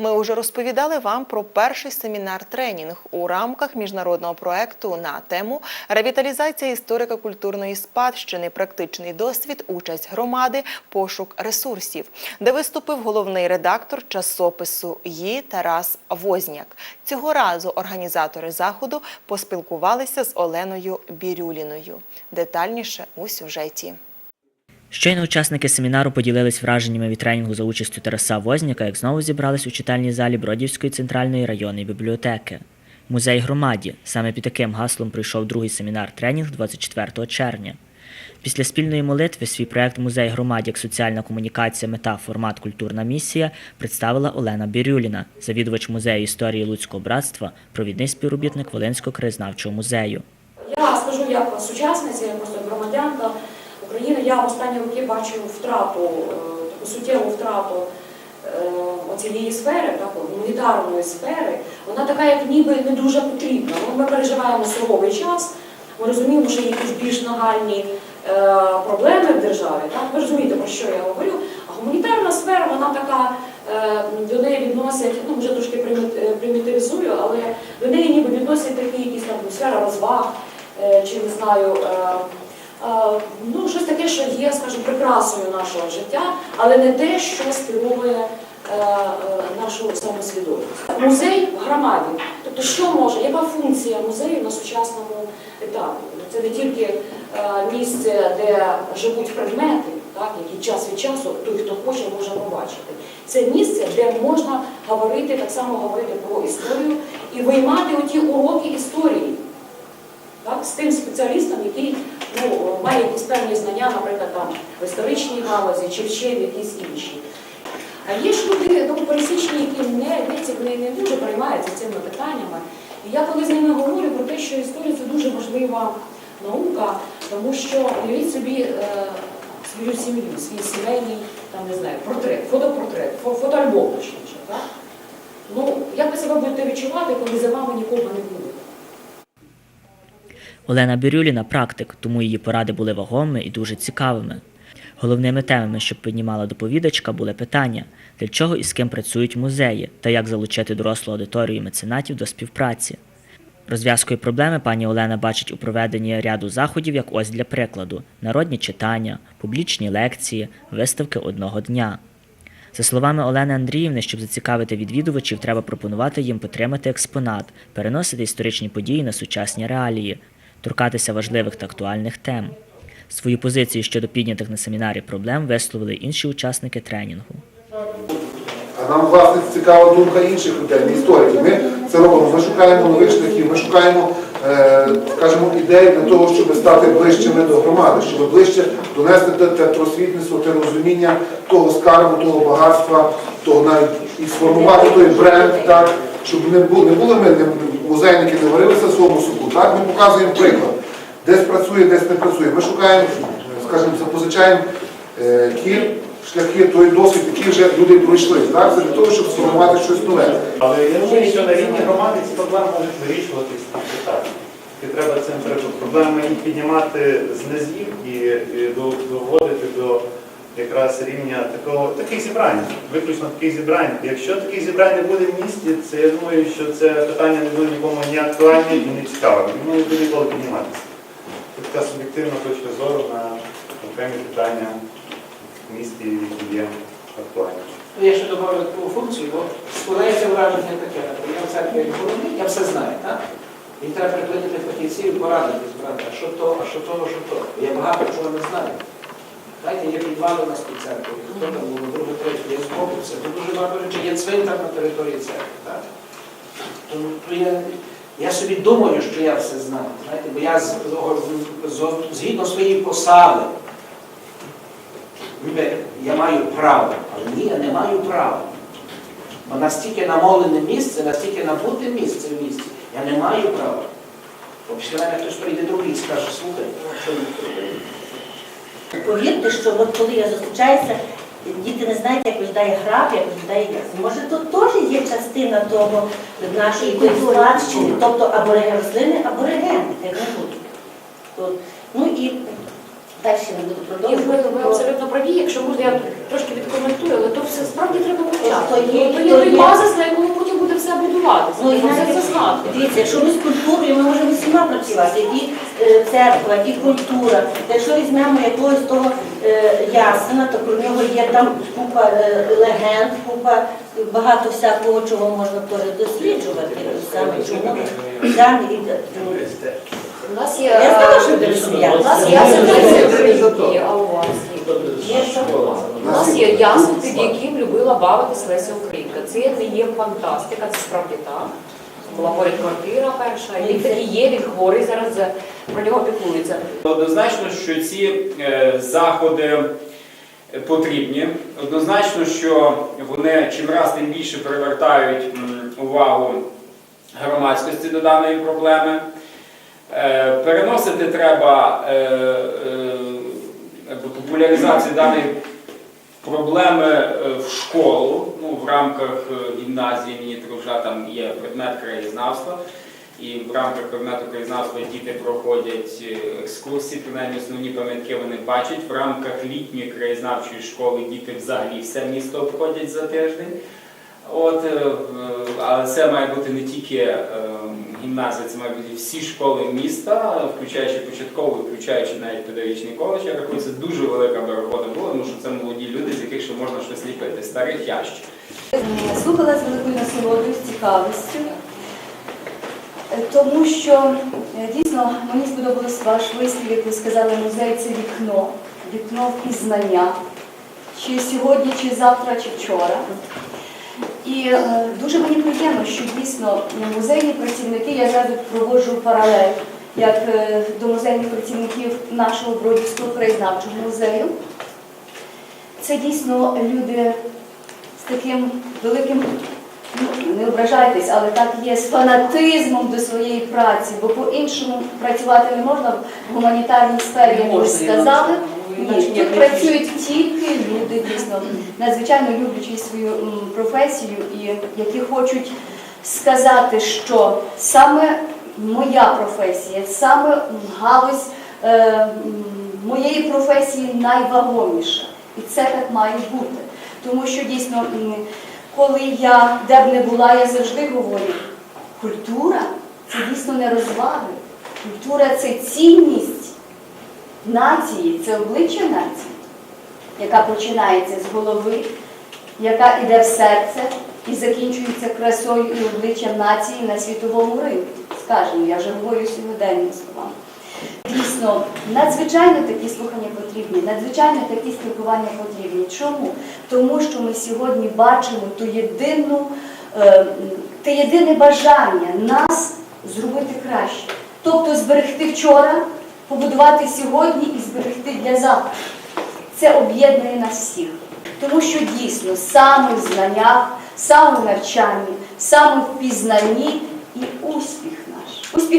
Ми уже розповідали вам про перший семінар-тренінг у рамках міжнародного проекту на тему ревіталізація історико-культурної спадщини, практичний досвід, участь громади, пошук ресурсів, де виступив головний редактор часопису «Ї» Тарас Возняк. Цього разу організатори заходу поспілкувалися з Оленою Бірюліною. Детальніше у сюжеті. Щойно учасники семінару поділились враженнями від тренінгу за участю Тараса Возняка, як знову зібрались у читальній залі Бродівської центральної районної бібліотеки. Музей громаді саме під таким гаслом пройшов другий семінар тренінг 24 червня. Після спільної молитви свій проект Музей громаді як соціальна комунікація, мета, формат, культурна місія представила Олена Бірюліна, завідувач музею історії Луцького братства, провідний співробітник Волинського краєзнавчого музею. Я скажу як сучасниця, як просто громадянка України, я в останні роки бачу втрату, е, таку суттєву втрату е, цієї сфери, гуманітарної сфери. Вона така, як ніби не дуже потрібна. Ну, Ми переживаємо суровий час, ми розуміємо, що є якісь більш нагальні е, проблеми в державі. Ви розумієте, про що я говорю. А гуманітарна сфера, вона така, до неї відносять, ну вже трошки приміт- примітивізую, але до неї ніби відносять такі якісь там сфера розваг, чи не знаю. Е, Ну, щось таке, що є, скажімо, прикрасою нашого життя, але не те, що співовує е, е, нашу самосвідомість. Музей в громаді. Тобто, що може, яка функція музею на сучасному етапі? Це не тільки місце, де живуть предмети, так, які час від часу той, хто хоче, може побачити. Це місце, де можна говорити, так само говорити про історію і виймати оті уроки історії так, з тим спеціалістом, який ну, має якісь певні знання, наприклад, там, в історичній галузі чи ще в якісь інші. А є ж люди ну, пересічні, які не, не, не, дуже переймаються цими питаннями. І я коли з ними говорю про те, що історія це дуже важлива наука, тому що уявіть собі е, свою сім'ю, свій сімейний там, не знаю, портрет, фотопортрет, фотоальбом точніше. Ну, як ви себе будете відчувати, коли за вами нікого не буде? Олена Бірюліна практик, тому її поради були вагомими і дуже цікавими. Головними темами, що піднімала доповідачка, були питання, для чого і з ким працюють музеї та як залучити дорослу аудиторію меценатів до співпраці. Розв'язкою проблеми пані Олена бачить у проведенні ряду заходів як ось для прикладу: народні читання, публічні лекції, виставки одного дня. За словами Олени Андріївни, щоб зацікавити відвідувачів, треба пропонувати їм потримати експонат, переносити історичні події на сучасні реалії, торкатися важливих та актуальних тем. Свою позицію щодо піднятих на семінарі проблем висловили інші учасники тренінгу. А нам, власне, цікава думка інших людей, істориків. Ми це робимо. Ми шукаємо нових шляхів, ми шукаємо, е, скажімо, ідей для того, щоб стати ближчими до громади, щоб ближче донести те просвітництво, те розуміння того скарбу, того багатства, того навіть і сформувати той бренд, так, щоб не були, не були ми не, музейники, не варилися своєму. Так, ми показуємо приклад. Десь працює, десь не працює. Ми шукаємо, скажімо, запозичаємо е, ті шляхи, той досвід, який вже люди пройшли. Так? Для того, щоб сформувати щось нове. Але я розумію, що на рівні громади ці проблеми можуть вирішуватись так. І треба цим треба піднімати з низів і доводити до якраз рівня такого таких зібрань, виключно таких зібрань. Якщо таких зібрань не буде в місті, це я думаю, що це питання не буде нікому ні актуальне і не цікаве. Воно буде ніколи підніматися. Це така суб'єктивна точка зору на окремі питання в місті, які є актуальні. Ну, Я ще добавлю таку функцію, бо складається враження таке, я в церкві головний, я все знаю, так? Мені треба прикликати фахівців і порадити збирати, а що то, а що то, а що то. Я багато чого не знаю. Знаєте, є підвали у нас під церквою, хто там було, друге, третє, є збоку. Тут дуже багато речей, є цвинтар на території церкви, так? Тому то я, я собі думаю, що я все знаю, знаєте, бо я з- з- згідно своєї посади, ніби я маю право, але ні, я не маю права. Бо настільки намолене місце, настільки набуте місце в місті, я не маю права. Бо після мене хтось прийде другий і скаже, слухай, що робите?» Повірте, що от коли я зустрічаюся, діти не знають, як виглядає граб, як виглядає яс. Може, тут теж є частина того нашої спадщини, тобто абориген рослини, аборигени, як не буде. От. Ну і далі не буду І ви, абсолютно праві, якщо можна, я трошки відкоментую, але то все справді треба вивчати. То є той базис, на якому потім буде все будуватися. Ну, і навіть, це знати. дивіться, якщо ми з культурою, ми можемо всіма працювати, і е, церква, і культура. Якщо візьмемо якогось того е, ясена, то про нього є там купа е, легенд, купа багато всякого, чого можна теж досліджувати. Саме чому там і У нас є, я знала, що у нас є а у вас є. У нас є ясен, під яким любила бавитись Леся Українка. Це не є фантастика, це справді так. Була поряд квартира перша, і він такий є, він хворий зараз про нього піклується. Однозначно, що ці е, заходи потрібні. Однозначно, що вони чим раз тим більше привертають увагу громадськості до даної проблеми. Е, Переносити треба е, якби популяризацію даної проблеми е, в школу. Ну, в рамках е, гімназії імені Тружа там є предмет краєзнавства. І в рамках предмету краєзнавства діти проходять е, екскурсії, принаймні основні пам'ятки вони бачать. В рамках літньої краєзнавчої школи діти взагалі все місто обходять за тиждень. От, е, але це має бути не тільки е, гімназія, це має бути всі школи міста, включаючи початкову, включаючи навіть педагогічний коледж. Я рахую, це дуже велика робота була, тому що це молоді люди, з яких ще можна щось ліпити, старих ящик. Слухала з великою насолодою, з цікавістю, Е, тому що дійсно мені сподобався ваш вислів, як ви сказали, музей це вікно, вікно в пізнання, чи сьогодні, чи завтра, чи вчора. І е, дуже мені приємно, що дійсно музейні працівники, я зразу проводжу паралель як е, до музейних працівників нашого Бродівського краєзнавчого музею. Це дійсно люди з таким великим, ну не ображайтесь, але так є, з фанатизмом до своєї праці, бо по-іншому працювати не можна в гуманітарній сфері, як ви сказали. Ні, тут працюють тільки люди, дійсно, надзвичайно люблячі свою професію і які хочуть сказати, що саме моя професія, саме галузь е, моєї професії найвагоміша. І це так має бути. Тому що дійсно, коли я де б не була, я завжди говорю, культура це дійсно не розваги. Культура це цінність нації, це обличчя нації, яка починається з голови, яка йде в серце і закінчується красою і обличчям нації на світовому ринку. Скажімо, я вже говорю сьогоденними словами. Дійсно, надзвичайно такі слухання потрібні, надзвичайно такі спілкування потрібні. Чому? Тому що ми сьогодні бачимо ту єдину, е, те єдине бажання нас зробити краще. Тобто зберегти вчора, побудувати сьогодні і зберегти для завтра. Це об'єднує нас всіх. Тому що дійсно саме в знаннях, саме в навчанні, саме в пізнанні і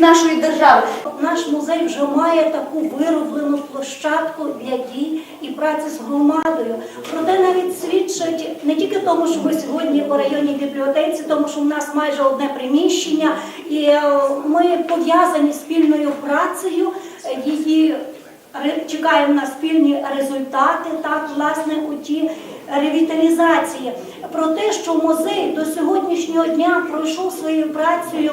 нашої держави. Наш музей вже має таку вироблену площадку для дій і праці з громадою. Проте навіть свідчить не тільки тому, що ми сьогодні у районній бібліотеці, тому що в нас майже одне приміщення, і е, ми пов'язані спільною працею. Її чекаємо на спільні результати, так власне у ті ревіталізації. Про те, що музей до сьогоднішнього дня пройшов своєю працею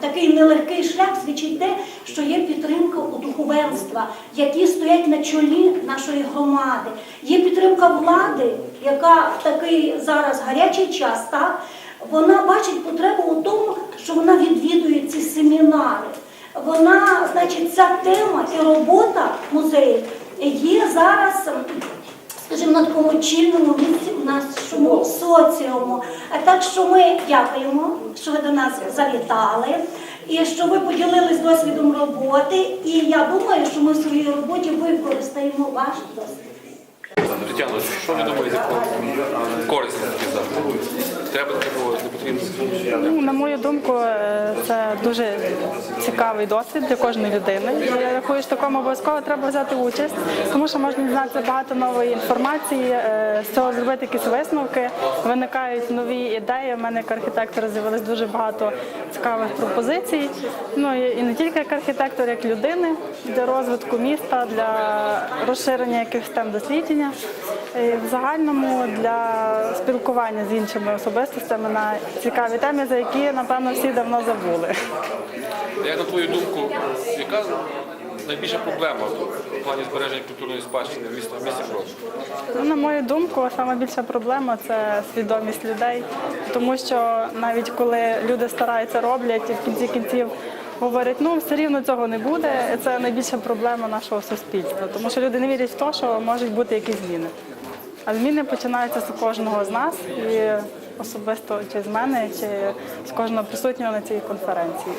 такий нелегкий шлях, свідчить те, що є підтримка у духовенства, які стоять на чолі нашої громади. Є підтримка влади, яка в такий зараз гарячий час, так вона бачить потребу у тому, що вона відвідує ці семінари. Вона, значить, ця тема і робота музею є зараз. Скажімо, на такому чільному місці в нашому соціуму. Так що ми дякуємо, що ви до нас завітали. І що ви поділились досвідом роботи, і я думаю, що ми в своїй роботі використаємо ваш досвід. Тетяно, що ви думаєте про користь таких заходів? Треба проводити, не потрібно. Ну, на мою думку, е, це дуже цікавий досвід для кожної людини. І Я рахую, що такому обов'язково треба взяти участь, тому що можна дізнатися багато нової інформації, е, з цього зробити якісь висновки. Виникають нові ідеї. У мене як архітектора з'явилось дуже багато цікавих пропозицій. Ну і не тільки як архітектор, як людини для розвитку міста, для розширення якихось тем дослідження. Е, В загальному для спілкування з іншими особистостями на цікаві теми, за які напевно всі давно забули. Як на твою думку, яка найбільша проблема в плані збереження культурної спадщини в місті, в місті Брод? Ну, на мою думку, найбільша проблема це свідомість людей, тому що навіть коли люди стараються роблять і в кінці кінців говорять, ну все рівно цього не буде. Це найбільша проблема нашого суспільства, тому що люди не вірять в те, що можуть бути якісь зміни. А зміни починаються з кожного з нас і особисто чи з мене, чи з кожного присутнього на цій конференції.